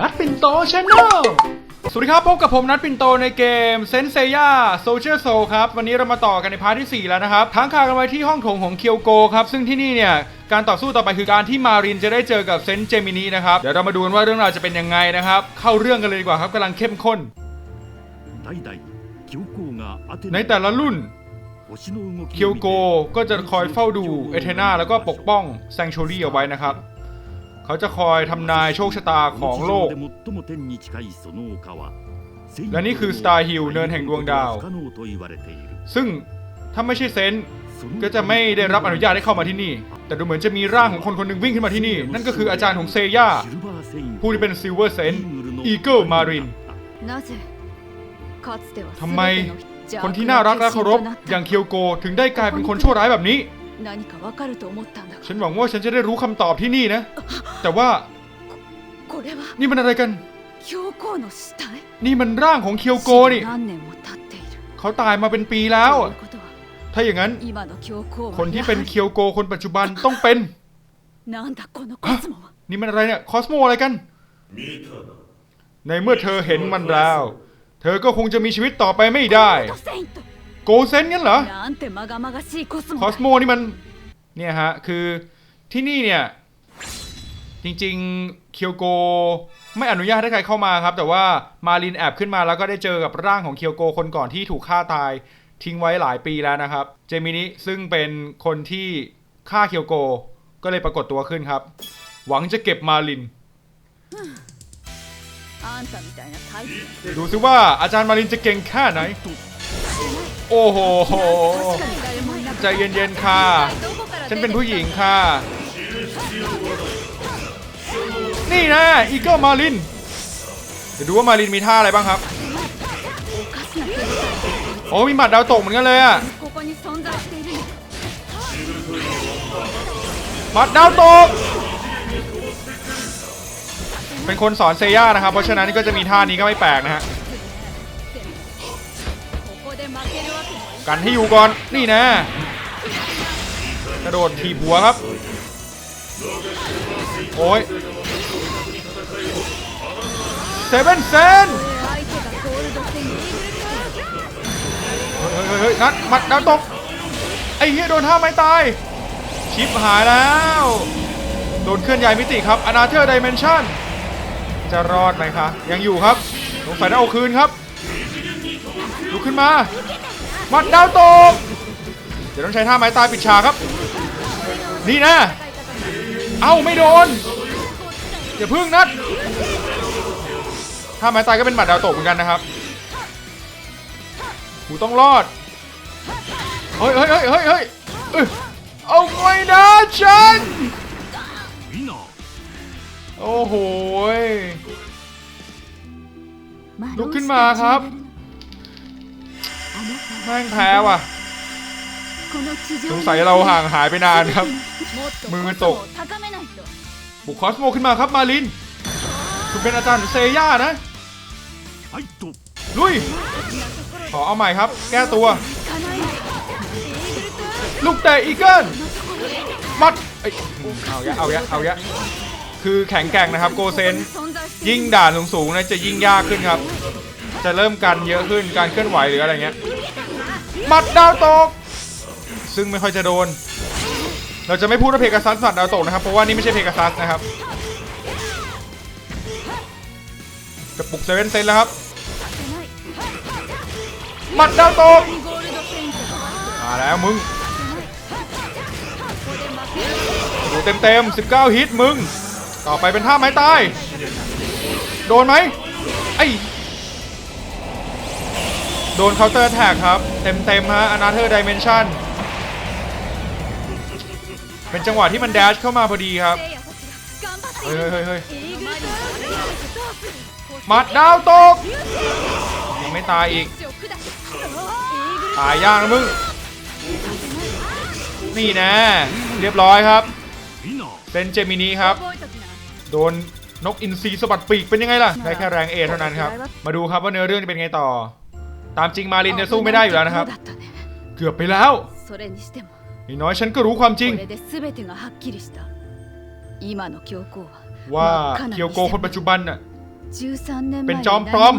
นัทปินโตชาแนลสวัสดีครับ พบกับผมนัทปินโตในเกมเซนเซย่าโซเชียลโซครับ วันนี้เรามาต่อกันในพาร์ทที่ 4 แล้วนะครับทั้งคากันไว้ที่ห้องโถงของเคียวโกครับ ซึ่งที่นี่เนี่ย การต่อสู้ต่อไปคือการที่มารินจะได้เจอกับเซนเจมินีนะครับ เดี๋ยวเรามาดูกันว่าเรื่องราวจะเป็นยังไงนะครับ เข้าเรื่องกันเลยดีกว่าครับกำลังเข้มข้น ในแต่ละรุ่นเคียวโกก็จะคอยเฝ้าดูเอเทน่าแล้วก็ปกป้องแซงโชรี่เอาไว้นะครับ เขาจะคอยทำนายโชคชะตาของโลก และนี่คือสตาร์ฮิลเนินแห่งดวงดาว ซึ่งถ้าไม่ใช่เซนก็จะไม่ได้รับอนุญาตให้เข้ามาที่นี่ แต่ดูเหมือนจะมีร่างของคนคนหนึ่งวิ่งขึ้นมาที่นี่ นั่นก็คืออาจารย์ของเซย่า ผู้ที่เป็นซิลเวอร์เซนอีเกิลมารินทำไมคนที่น่ารักและเคารพอย่างเคียวโกถึงได้กลายเป็นคนชั่วร้ายแบบนี้ 何かわかると思ったんだが ฉันหวังว่าฉันจะได้รู้คำตอบที่นี่นะ แต่ว่า これは นี่มันอะไรกัน 教皇の死体 นี่มันร่างของเคียวโกนี่ 何年も経っている เขาตายมาเป็นปีแล้ว とい อะ うことは ถ้าอย่างนั้น 今の教皇 คน は ที่ や เป็น はり เคียวโกคนปัจจุบันต้องเป็น なんだこのコスモは นี่มันอะไรเนี่ยคอสโมอะไรกัน ในเมื่อเธอเห็นมันแล้ว เธอก็คงจะมีชีวิตต่อไปไม่ได้ ゴールドセイント โกเซนงั้นเหรอคอสโมนี่มันเนี่ยฮะคือที่นี่เนี่ยจริงๆเคียวโกไม่อนุญาตให้ใครเข้ามาครับ แต่ว่ามารินแอบขึ้นมาแล้วก็ได้เจอกับร่างของเคียวโกคนก่อนที่ถูกฆ่าตายทิ้งไว้หลายปีแล้วนะครับ เจมินิซึ่งเป็นคนที่ฆ่าเคียวโกก็เลยปรากฏตัวขึ้นครับ หวังจะเก็บมาริน ดูซิว่าอาจารย์มารินจะเก่งแค่ไหน โอ้โห ใจเย็นๆค่ะ ฉันเป็นผู้หญิงค่ะ นี่นะอีเกิลมาลิน เดี๋ยวดูว่ามาลินมีท่าอะไรบ้างครับ โอ้มีหมัดดาวตกเหมือนกันเลยอะหมัดดาวตก เป็นคนสอนเซย่านะครับ เพราะฉะนั้นก็จะมีท่านี้ก็ไม่แปลกนะฮะ กันให้อยู่ก่อนนี่นะ กระโดดถีบหัวครับ โอ้ยเซเว่นเซนเฮ้ยเฮ้ยนัดมัดดาวตก ไอ้เฮียโดนห้าไม่ตาย ชิปหายแล้ว โดนเคลื่อนย้ายมิติครับอนาเธอร์ดิเมนชั่นจะรอดไหมคะ ยังอยู่ครับ สงสัยได้เอาคืนครับลุกขึ้นมา หมัดดาวตกเดี๋ยวต้องใช้ท่าไม้ตายปิดฉากครับ นี่นะ เอ้าไม่โดนอย่าพึ่งนัดท่าไม้ตายก็เป็นหมัดดาวตกเหมือนกันนะครับหูต้องรอดเฮ้ยเฮ้ยเฮ้ยเฮ้ยเฮ้าไม่นะฉันโอ้โหลุกขึ้นมาครับ แม่งแพ้ว่ะ สงสัยเราห่างหายไปนานครับ มือมันตก บุกคอสโมขึ้นมาครับมาลิน คุณเป็นอาจารย์เซย่านะ ลุย ขอเอาใหม่ครับ แก้ตัว ลูกเตะอีเกิลมัดเอาแยะเอาแยะเอาแยะคือแข็งแกร่งนะครับ โกเซน ยิ่งด่านสูงๆนะจะยิ่งยากขึ้นครับ จะเริ่มกันเยอะขึ้นการเคลื่อนไหวหรืออะไรเงี้ย หมัดดาวตก ซึ่งไม่ค่อยจะโดน เราจะไม่พูดว่าเพกาซัสหมัดดาวตกนะครับ เพราะว่านี่ไม่ใช่เพกาซัสนะครับจะปลุกเซเว่นเซนแล้วครับหมัดดาวตกมาแล้วมึงโอ้เต็มเต็ม19 ฮิตมึง ต่อไปเป็นท่าไม้ตาย โดนไหมไอ้ โดนเคาน์เตอร์แท็กครับ เต็มๆฮะอนาเธอร์ดิเมนชันเป็นจังหวะที่มันแดชเข้ามาพอดีครับ เฮ้ยเฮ้ยเฮ้ยมัดดาวตก ยังไม่ตายอีก ตายยากนะมึง นี่นะ เรียบร้อยครับ เป็นเจมินีครับ โดนนกอินทรีสะบัดปีกเป็นยังไงล่ะ ได้แค่แรงเอเท่านั้นครับ มาดูครับว่าเนื้อเรื่องจะเป็นไงต่อ ตามจริงมาลินเนี่ยสู้ไม่ได้อยู่แล้วนะครับ เกือบไปแล้วนี่น้อยฉันก็รู้ความจริง ว่าเคียวโกคนปัจจุบันน่ะเป็นจอมพร้อม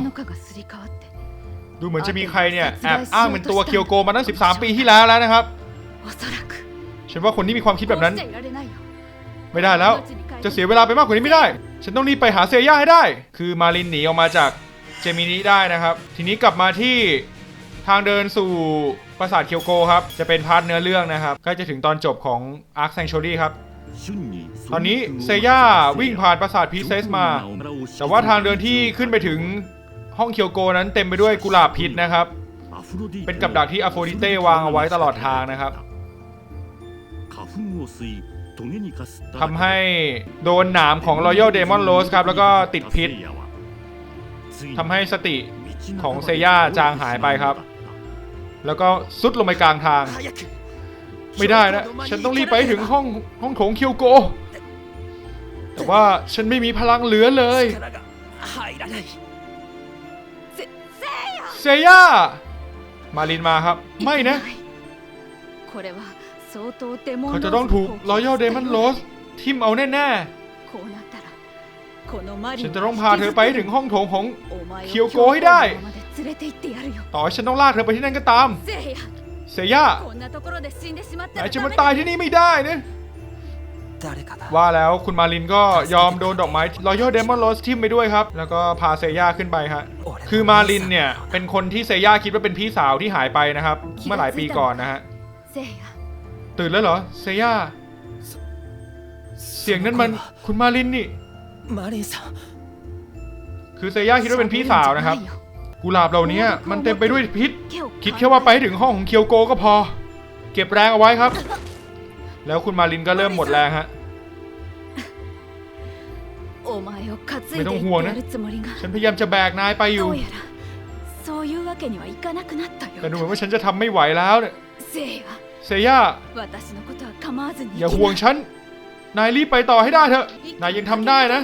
ดูเหมือนจะมีใครเนี่ยแอบอ้างเป็นตัวเคียวโกมาตั้ง 13 ปีที่แล้วแล้วนะครับ ฉันว่าคนที่มีความคิดแบบนั้น ไม่ได้แล้ว จะเสียเวลาไปมากกว่านี้ไม่ได้ ฉันต้องรีบไปหาเซย่าให้ได้ คือมาลินหนีออกมาจาก เจมินิได้นะครับ ทีนี้กลับมาที่ทางเดินสู่ปราสาทเคียวโกครับ จะเป็นพาร์ทเนื้อเรื่องนะครับกล้จะถึงตอนจบของอาร์คแซงช u รี่ครับตอนนี้เซย่าวิ่งผ่านปราสาทพีเซสมา แต่ว่าทางเดินที่ขึ้นไปถึงห้องเคียวโกนั้นเต็มไปด้วยกุหลาบพิษนะครับ เป็นกับดักที่อโฟดิเต้วางเอาไว้ตลอดทางนะครับทำให้โดนหนามของ Royal Demon Rose ครับ แล้วก็ติดพิษ ทำให้สติของเซย่าจางหายไปครับ แล้วก็ซุดลงไปกลางทาง ไม่ได้นะ ฉันต้องรีบไปถึงห้องห้องโถงคิวโก แต่ว่าฉันไม่มีพลังเหลือเลยเซย่ามาลินมาครับ ไม่นะเขาจะต้องถูกรอยัลเดมอนโรสทิมเอาแน่ ๆ ฉันจะต้องพาเธอไปถึงห้องโถงของเคียวโกให้ได้ ต่อให้ฉันต้องลากเธอไปที่นั่นก็ตาม เซย่าไหนจะมาตายที่นี่ไม่ได้นะว่าแล้วคุณมาลินก็ยอมโดนดอกไม้รอยย่อเดมอนโรสทิมไปด้วยครับ แล้วก็พาเซย่าขึ้นไปฮะคือมาลินเนี่ย เป็นคนที่เซย่าคิดว่าเป็นพี่สาวที่หายไปนะครับ เมื่อหลายปีก่อนนะฮะตื่นแล้วเหรอ เซย่าเสียงนั้นมันคุณมาลินนี่ マリンさん คือเซย่าคิดว่าเป็นพี่สาวนะครับ そういうんじゃないよ กุหลาบเหล่านี้มันเต็มไปด้วยพิษ 手を คิดแค่ว่าไปให้ถึงห้องของเคียวโกก็พอ เก็บแรงเอาไว้ครับ แล้วคุณมารินก็เริ่มหมดแรงฮะ お前を担いไม่ で ต้อง いっ ห่วง て นะ やるつもりが ฉันพยายามจะแบกนายไปอยู่ どうやらそういうわけにはいかなくなったよ แต่ う ดู だ เหมือนว่าฉันจะทำไม่ไหวแล้วเนี่ย せいや เซย่า 私のことは構わずに อย่าห่วงฉัน นายรีบไปต่อให้ได้เถอะ นายยังทำได้นะ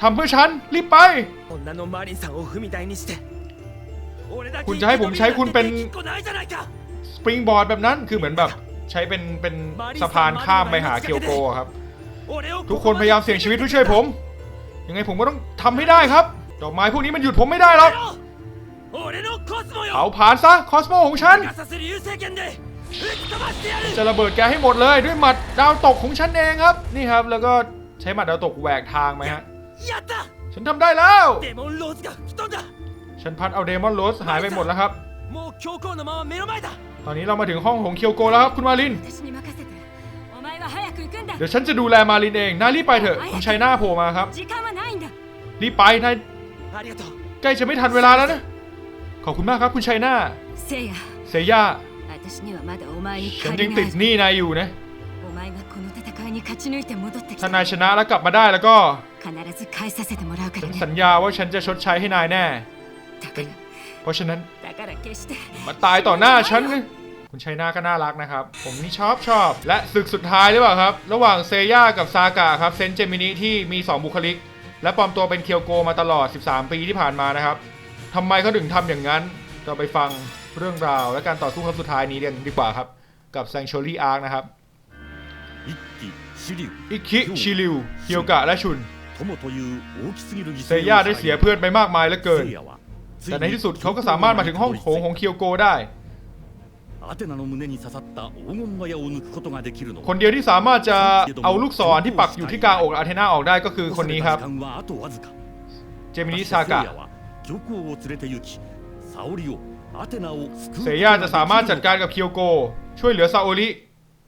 ทำเพื่อฉัน รีบไป คุณจะให้ผมใช้คุณเป็นสปริงบอร์ดแบบนั้นคือเหมือนแบบใช้เป็นเป็นสะพานข้ามไปหาเคียวโกครับ ทุกคนพยายามเสี่ยงชีวิตเพื่อช่วยผม ยังไงผมก็ต้องทำให้ได้ครับ ดอกไม้พวกนี้มันหยุดผมไม่ได้หรอกเอาผลานซะคอสโมของฉัน จะระเบิดแกให้หมดเลยด้วยหมัดดาวตกของฉันเองครับ นี่ครับแล้วก็ใช้หมัดดาวตกแหวกทางไหมฮะฉันทำได้แล้ว ฉันพัดเอาเดมอนโรสหายไปหมดแล้วครับ ตอนนี้เรามาถึงห้องของเคียวโกแล้วครับคุณมาลิน เดี๋ยวฉันจะดูแลมาลินเองนารีไปเถอะคุณชัยหน้าโผล่มาครับ รีไปนายใกล้จะไม่ทันเวลาแล้วนะ ขอบคุณมากครับคุณชัยหน้า เซย่า 私にはまだお前に ฉัน 借 ยัง り ติ が ด ある หนี้นายอยู่นะ お前がこの戦いに勝ち抜いて戻ってき ถ้า た นายชนะแล้วกลับมาได้แล้วก็ 必ず返させてもらうか ฉั ら น ね สัญญาว่าฉันจะชดใช้ให้นายแน่ だから เพราะฉะนั้น だから決して มาตายต่อหน้าฉันนะคุณชัยหน้าก็น่ารักนะครับ ผมนี่ชอบชอบ และศึกสุดท้ายหรือเปล่าครับ ระหว่างเซย่ากับซากะครับ เซนเจมินิที่มี 2 บุคลิก และปลอมตัวเป็นเคียวโกมาตลอด 13 ปีที่ผ่านมานะครับทำไมเขาถึงทำอย่างนั้น เราไปฟัง เรื่องราวและการต่อสู้ครั้งสุดท้ายนี้เรียนดีกว่าครับ กับ Sanctuary Arc นะครับ อิคิชิริวเฮียวกะและชุน เซย่าได้เสียเพื่อนไปมากมายเหลือเกิน แต่ในที่สุดเขาก็สามารถมาถึงห้องโถงของเคียวโกได้ คนเดียวที่สามารถจะเอาลูกศรที่ปักอยู่ที่กลางอกอาเทนาออกได้ก็คือคนนี้ครับ เจมินิซากะ เซย่าจะสามารถจัดการกับเคียวโก ช่วยเหลือซาโอริ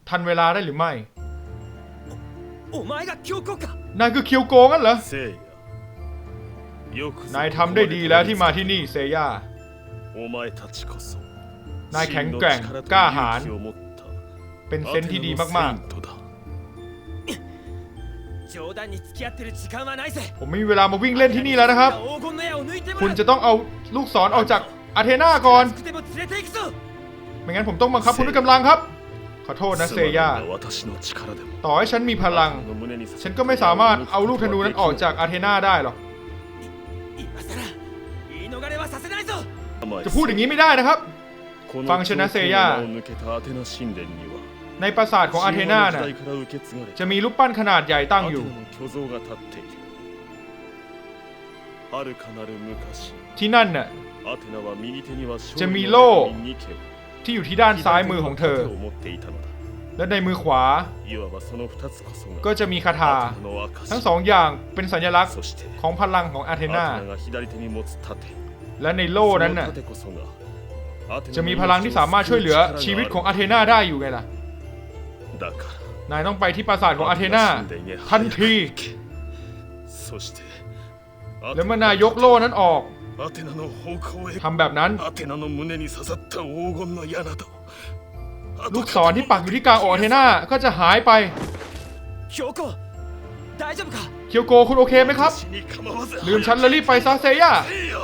ทันเวลาได้หรือไม่นายคือเคียวโกงั้นเหรอนายทำได้ดีแล้วที่มาที่นี่เซย่านายแข็งแกร่งกล้าหาญเป็นเซนที่ดีมากๆผมไมีเวลามาวิ่งเล่นที่นี่แล้วนะครับ คุณจะต้องเอาลูกศรอออกจาก อาเทนาก่อน ไม่งั้นผมต้องบังคับคุณด้วยกำลังครับ ขอโทษนะเซย่า ต่อให้ฉันมีพลัง ฉันก็ไม่สามารถเอาลูกธนูนั้นออกจากอาเทนาได้หรอก จะพูดอย่างนี้ไม่ได้นะครับ ฟังชนะเซย่า ในปราสาทของอาเทนาน่ะจะมีรูปปั้นขนาดใหญ่ตั้งอยู่ที่นั่นน่ะ จะมีโล่ที่อยู่ที่ด้านซ้ายมือของเธอ และในมือขวา ก็จะมีคาถา ทั้งสองอย่างเป็นสัญลักษณ์ของพลังของอาเทนาและในโล่นั้นน่ะจะมีพลังที่สามารถช่วยเหลือชีวิตของอาเทนาได้อยู่ไงล่ะ นายต้องไปที่ปราสาทของอาเทนาทันที แล้วเมื่อนายยกโล่นั้นออก アテナの方向へ ทำแบบนั้น アテナの胸に刺さった黄金の矢など ลูกศรที่ปักอยู่ที่กลางอกอาเทนาก็จะหายไป 標子大丈夫か เคียวโกคุณโอเคไหมครับ 私に構わず ลืมฉันแล้วรีบไปซะเซย่า せえよ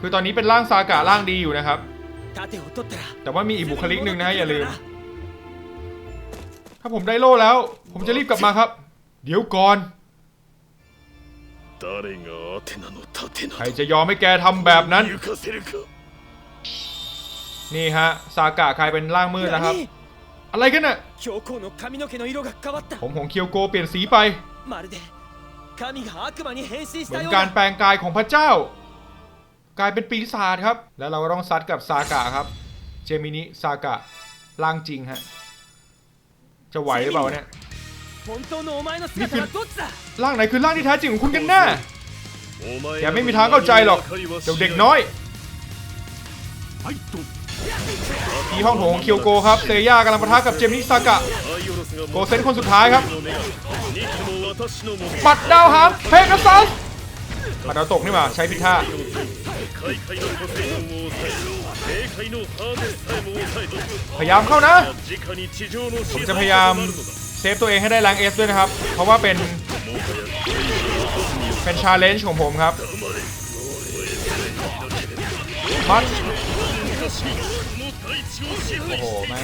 คือตอนนี้เป็นร่างซากะร่างดีอยู่นะครับ 盾を取ったら แต่ว่ามีอีกบุคลิกหนึ่งนะฮะอย่าลืม ถ้าผมได้โล่แล้ว ผมจะรีบกลับมาครับ เดี๋ยวก่อน 誰がアテナの盾 ใครจะยอมให้แกทำแบบนั้น นี่ฮะ ซากะกลายเป็นร่างมืดนะครับ อะไรกันน่ะผมของเคียวโกเปลี่ยนสีไป เหมือนการแปลงกายของพระเจ้า กลายเป็นปีศาจครับ แล้วเราก็ต้องซัดกับซากะครับ เจมินิซากะร่างจริงฮะ จะไหวหรือเปล่าเนี่ยนี่คือร่างไหนคือร่างที่แท้จริงของคุณกันแน่ แกไม่มีทางเข้าใจหรอกเด็กเด็กน้อยที่ห้องโถงเคียวโกครับเซย่ากำลังปะทะกับเจมิสากะโกเซนคนสุดท้ายครับปัดดาวหามเพกัซัสปัดดาวตกนี่มาใช้พิท่าพยายามเข้านะ ผมจะพยายามเซฟตัวเองให้ได้แรงเอสด้วยนะครับ เพราะว่าเป็น เป็นชาเลนจ์ของผมครับมัดโอ้โหแม่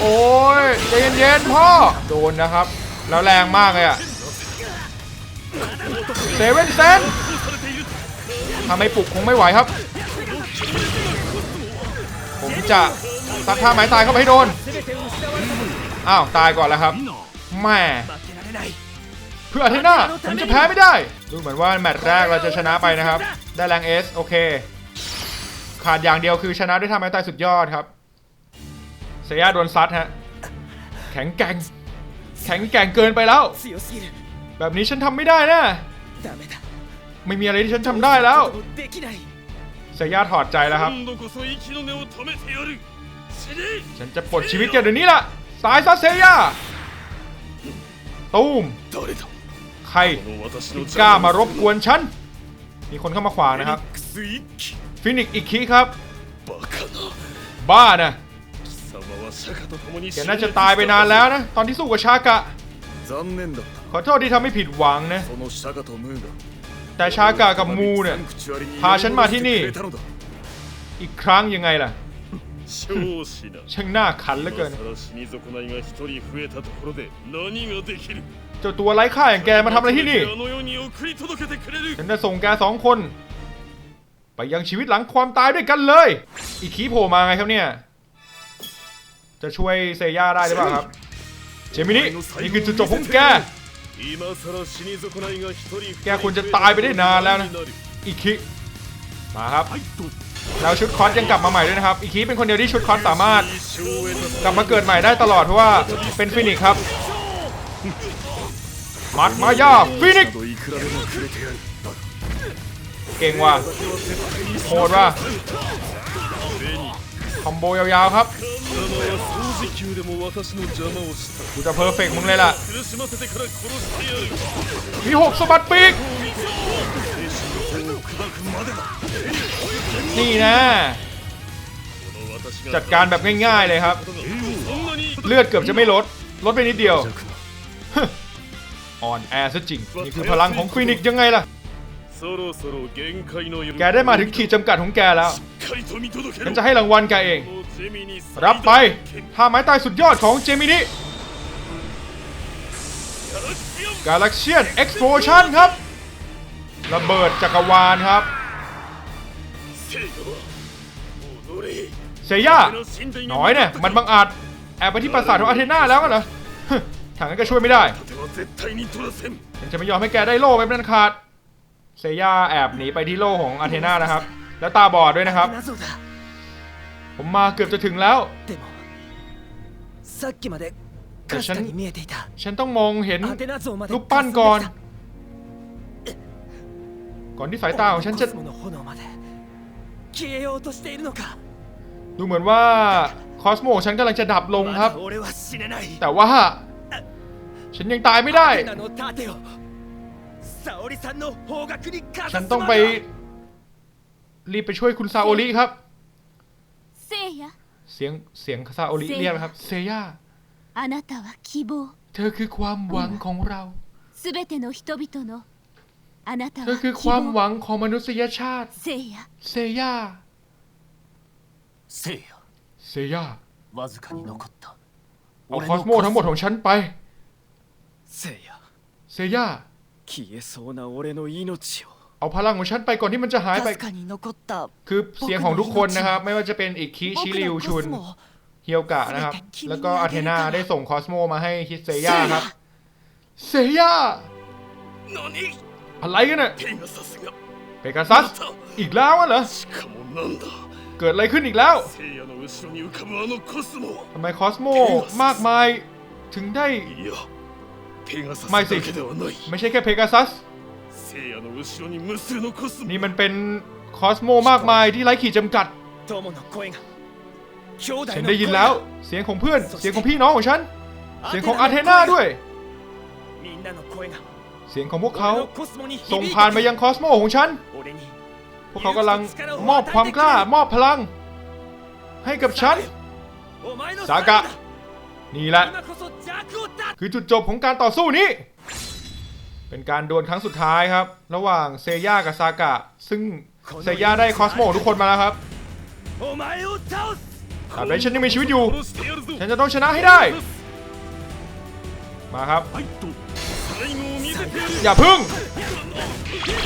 โอ้ยใจเย็นๆพ่อ โดนนะครับ แล้วแรงมากเลยอะเซเว่นเซนทำไมปลุกคงไม่ไหวครับ ผมจะตักท่าไม้ตายเข้าไปให้โดน อ้าว ตายก่อนแล้วครับแม่ เพื่ออาทิตย์หน้าผมจะแพ้ไม่ได้ ดูเหมือนว่าแมตช์แรกเราจะชนะไปนะครับ ได้แรงเอสโอเค ขาดอย่างเดียวคือชนะด้วยท่าไม้ตายสุดยอดครับ เซียโดนซัดฮะ แข็งแกร่ง แข็งแกร่งเกินไปแล้ว แบบนี้ฉันทำไม่ได้นะ ไม่มีอะไรที่ฉันทำได้แล้ว เซียถอดใจแล้วครับ ฉันจะปลดชีวิตแกเดี๋ยวนี้ล่ะ ตายซะเซียตูม ใครกล้ามารบกวนฉัน มีคนเข้ามาขวางนะครับ ฟินิกอีกคีครับ บ้านะแกน่าจะตายไปนานแล้วนะ ตอนที่สู้กับชากะ ขอโทษที่ทำให้ผิดหวังนะ แต่ชากะกับมูเนี่ย พาฉันมาที่นี่ อีกครั้งยังไงล่ะ ช่างหน้าขันเหลือเกินเจ้าตัวไร้ค่าอย่างแกมาทำอะไรที่นี่ฉันจะส่งแกสองคน ไปยังชีวิตหลังความตายด้วยกันเลย อีคีโผล่มาไงครับเนี่ย จะช่วยเซย่าได้หรือเปล่าครับ เจมินี่นี่คือจุดจบของแกแกควรจะตายไปได้นานแล้วนะอีคีมาครับ แล้วชุดคอสยังกลับมาใหม่ด้วยนะครับ อีกีเป็นคนเดียวที่ชุดคอสสามารถกลับมาเกิดใหม่ได้ตลอดเพราะว่าเป็นฟินิกครับ มัดมายาฟินิกเก่งว่ะโหดว่ะคอมโบยาวๆครับกูจะเพอร์เฟกมึงเลยล่ะมีหกสมบัติปีก นี่นะ จัดการแบบง่ายๆเลยครับ เลือดเกือบจะไม่ลด ลดไปนิดเดียวอ่อนแอซะจริง นี่คือพลังของฟินิกยังไงล่ะ แกได้มาถึงขีดจำกัดของแกแล้ว ฉันจะให้รางวัลแกเอง รับไปท่าไม้ตายสุดยอดของเจมินิกาแล็กเชียนเอ็กซ์โพชันครับ ระเบิดจักรวาลครับ เซย่าน้อยเนี่ยมันบังอาจแอบไปที่ปราสาทของอาเทนาแล้วเหรอทางนั้นก็ช่วยไม่ได้ฉันจะไม่ยอมให้แกได้โล่ไปเป็นขาดเซย่าแอบหนีไปที่โล่ของอาเทนานะครับ แล้วตาบอดด้วยนะครับ ผมมาเกือบจะถึงแล้วแต่ฉันฉันต้องมองเห็นลูกปั้นก่อน ก่อนที่สายตาของฉันจะ 消えようとしているのか ดูเหมือนว่าคอสโมของฉันกำลังจะดับลงครับ まだ俺は死ねない แต่ว่า ฉันยังตายไม่ได้ アテナの盾を沙織さんの方角にかざす ฉันต้องไป รีบไปช่วยคุณซาโอริครับ せいや เสียงเสียงซาโอริเรียกนะครับ เซย่า あなたは希望 เธอคือความหวังของเรา すべての人々の あなた เธอ は คือ 希 ความห 望 วังของมนุษยชาติ せいや เซย่า せいや เซย่า わずかに残った เอาคอสโมทั้งหมดของฉันไป せいや เซย่า 消えそうな俺の命を เอาพลังของฉันไปก่อนที่มันจะหายไป かに残った คือเสียงของทุกคนนะครับ ไม่ว่าจะเป็นอิคิชิริวชุน เฮียวกะนะครับ แล้วก็อาเทนาได้ส่งคอสโมมาให้ฮิเซย่าครับ เซย่า 何 อะไรกันน่ะเปกาซัส อีกแล้วเหรอ เกิดอะไรขึ้นอีกแล้ว ทำไมคอสโมมากมายถึงได้ ไม่สิ ไม่ใช่แค่เพกาซัส นี่มันเป็นคอสโมมากมายที่ไร้ขีดจำกัด ฉันได้ยินแล้ว เสียงของเพื่อน เสียงของพี่น้องของฉัน เสียงของอาเทนาด้วย เสียงของพวกเขาส่งผ่านมายังคอสโมของฉัน พวกเขากำลังมอบความกล้ามอบพลัง ให้กับฉัน สากะ นี่แหละ คือจุดจบของการต่อสู้นี้ เป็นการดวลครั้งสุดท้ายครับ ระหว่างเซย่ากับซากะ ซึ่งเซย่าได้คอสโมทุกคนมาแล้วครับตราบใดฉันยังมีชีวิตอยู่ ฉันจะต้องชนะให้ได้ มาครับ อย่าพึ่ง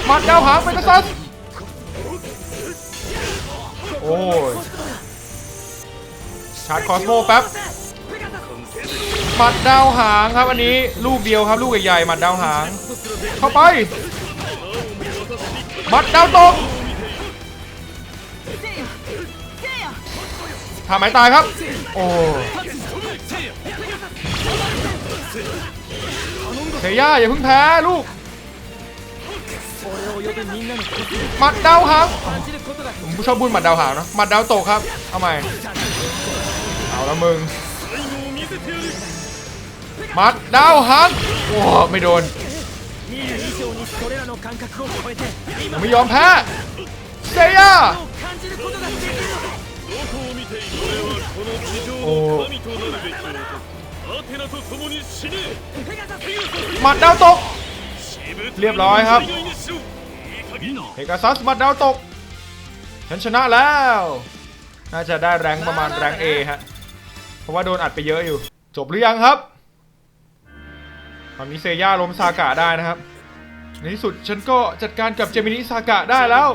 หมัดดาวหางไปกษัตริย์โอ้ยชาร์จคอสโมแป๊บหมัดดาวหางครับอันนี้ลูกเดียวครับลูกใหญ่ๆหมัดดาวหาง เข้าไปหมัดดาวตกทำไมตายครับ โอ้ เฮย่าอย่าเพิ่งแพ้ลูกหมัดดาวครับผมชอบบุญหมัดดาวหางนะหมัดดาวตกครับเอาใหม่เอาละมึงหมัดดาวหางโอ้ไม่โดนไม่ยอมแพ้เซย่าโอ้ หมัดดาวตก เรียบร้อยครับเฮกาซัสหมัดดาวตก ฉันชนะแล้ว น่าจะได้แรงประมาณแรงเอฮะ เพราะว่าโดนอัดไปเยอะอยู่ จบหรือยังครับตอนนี้เซย่าล้มซากะได้นะครับ ในที่สุดฉันก็จัดการกับเจมินิซากะได้แล้ว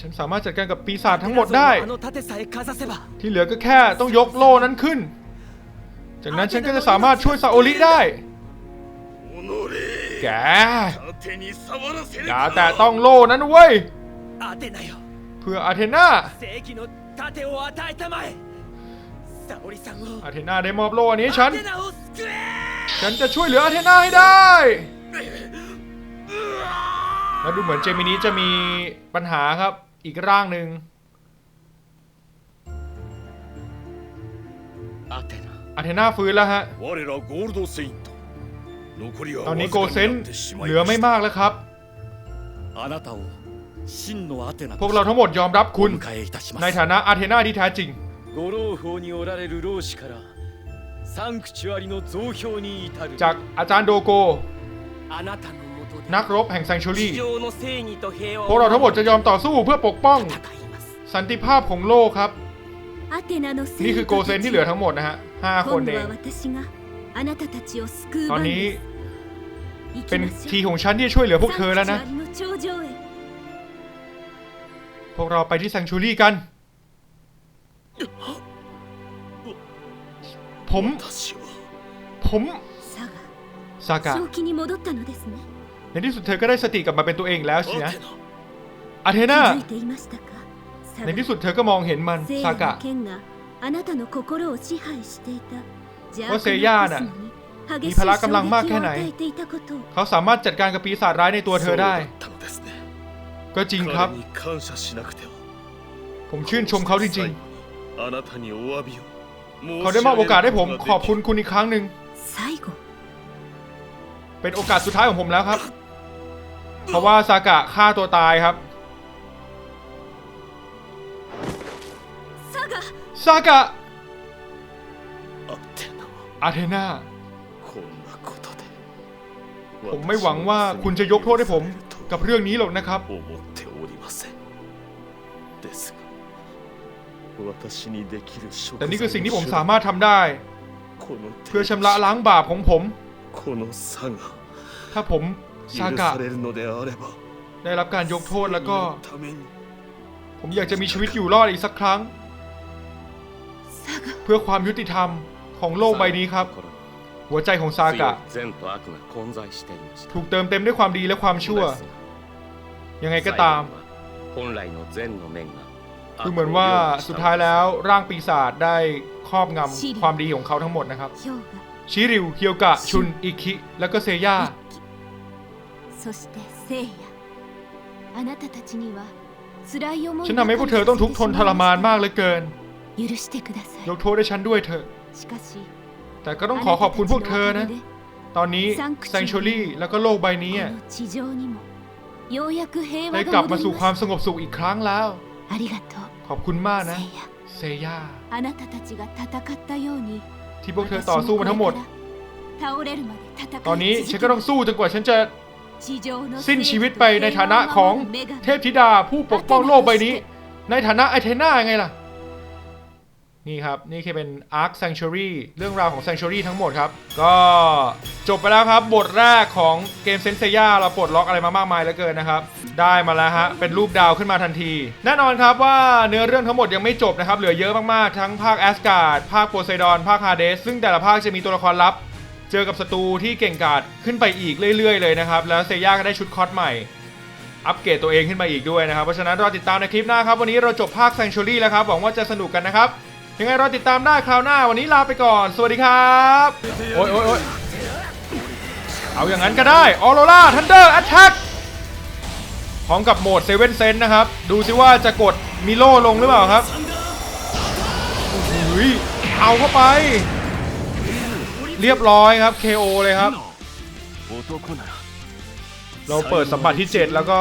ฉันสามารถจัดการกับปีศาจทั้งหมดได้ ที่เหลือก็แค่ต้องยกโล่นั้นขึ้น จากนั้นฉันก็จะสามารถช่วยซาโอริได้ แกอย่าแต่ต้องโล่นั้นเว้ย เพื่ออาเทนาอาเทนาได้มอบโล่นี้ฉัน ฉันจะช่วยเหลืออาเทนาให้ได้แล้วดูเหมือนเจมินีจะมีปัญหาครับ อีกร่างหนึ่งอาเทนาอาเทนาฟื้นแล้วฮะตอนนี้โกเซนเหลือไม่มากแล้วครับพวกเราทั้งหมดยอมรับคุณ ในฐานะอาเทนาที่แท้จริงจากอาจารย์โดโก นักรบแห่งแซงชูรี่พวกเราทั้งหมดจะยอมต่อสู้เพื่อปกป้องสันติภาพของโลกครับ นี่คือโกเซนที่เหลือทั้งหมดนะฮะห้าคนเอง ตอนนี้ เป็นทีของฉันที่ช่วยเหลือพวกเธอแล้วนะ พวกเราไปที่แซงชูรี่กัน ผม ผม ซากะ ในที่สุดเธอก็ได้สติกลับมาเป็นตัวเองแล้วสินะอาเทนาในที่สุดเธอก็มองเห็นมันซากะว่าเซย่าน่ะมีพละกำลังมากแค่ไหน เขาสามารถจัดการกับปีศาจร้ายในตัวเธอได้ ก็จริงครับ ผมชื่นชมเขาจริงๆ เขาได้มอบโอกาสให้ผมขอบคุณคุณอีกครั้งหนึ่ง เป็นโอกาสสุดท้ายของผมแล้วครับ เพราะว่าซากะฆ่าตัวตายครับ ซากะ อาเทนาผมไม่หวังว่าคุณจะยกโทษให้ผมกับเรื่องนี้หรอกนะครับ แต่นี่คือสิ่งที่ผมสามารถทำได้ เพื่อชำระล้างบาปของผม ถ้าผมซากะได้รับการยกโทษแล้วก็ ผมอยากจะมีชีวิตอยู่รอดอีกสักครั้ง เพื่อความยุติธรรมของโลกใบนี้ครับ หัวใจของซากะ ถูกเติมเต็มด้วยความดีและความชั่ว ยังไงก็ตามคือเหมือนว่าสุดท้ายแล้วร่างปีศาจได้ครอบงำความดีของเขาทั้งหมดนะครับ ชิริวเฮียวกะ ชุน อิคิ แล้วก็เซย่า 一騎そして聖夜あなたたちには辛い思い ฉันทำให้พวกเธอต้องทุกข์ทนทรมานมากเหลือเกิน 許してくださ ยกโทษให้ฉันด้วยเถอะ いしかし แต่ก็ต้องขอขอบคุณพวกเธอนะ ตอนนี้แซงช u รี่แล้วก็โลกใบนี้ こ อะ の地上にもようやく平 ได้ 和 กลั が บมา 戻 สู่ り ความ ま สงบสุขอีกครั้งแล้ว すありがとう ขอบคุณมากนะ 聖夜 เซย่า あなたたちが戦ったように ที่พวกเธอต่อสู้มาทั้งหมด ตอนนี้ฉันก็ต้องสู้จนกว่าฉันจะสิ้นชีวิตไปในฐานะของเทพธิดาผู้ปกป้องโลกใบนี้ ในฐานะไอเทน่าไงล่ะ นี่ครับ นี่คือเป็น Arc Sanctuary เรื่องราวของ Sanctuary ทั้งหมดครับ ก็จบไปแล้วครับ บทแรกของเกมเซนเซียเราปลดล็อกอะไรมามากมายเหลือเกินนะครับ ได้มาแล้วฮะ เป็นรูปดาวขึ้นมาทันที แน่นอนครับว่าเนื้อเรื่องทั้งหมดยังไม่จบนะครับ เหลือเยอะมากๆ ทั้งภาคแอสการ์ดภาคโพไซดอนภาคฮาเดสซึ่งแต่ละภาคจะมีตัวละครลับ เจอกับศัตรูที่เก่งกาจขึ้นไปอีกเรื่อย ๆ เลยนะครับแล้วเซย่าก็ได้ชุดคอสใหม่อัปเกรดตัวเองขึ้นมาอีกด้วยนะครับ เพราะฉะนั้นรอติดตามในคลิปหน้าครับ วันนี้เราจบภาค Sanctuary แล้วครับ หวังว่าจะสนุกกันนะครับ ยังไงรอติดตามได้คราวหน้าวันนี้ลาไปก่อน สวัสดีครับ โอ้ยโอ้ยโอ้ยเอาอย่างนั้นก็ได้ออโรราทันเดอร์แอตแทกพร้อมกับโหมดเซเว่นเซนนะครับ ดูซิว่าจะกดมิโลลงหรือเปล่าครับอุ้ยเอาเข้าไป เรียบร้อยครับ KO เลยครับ เราเปิดสัมบัติที่ 7 แล้วก็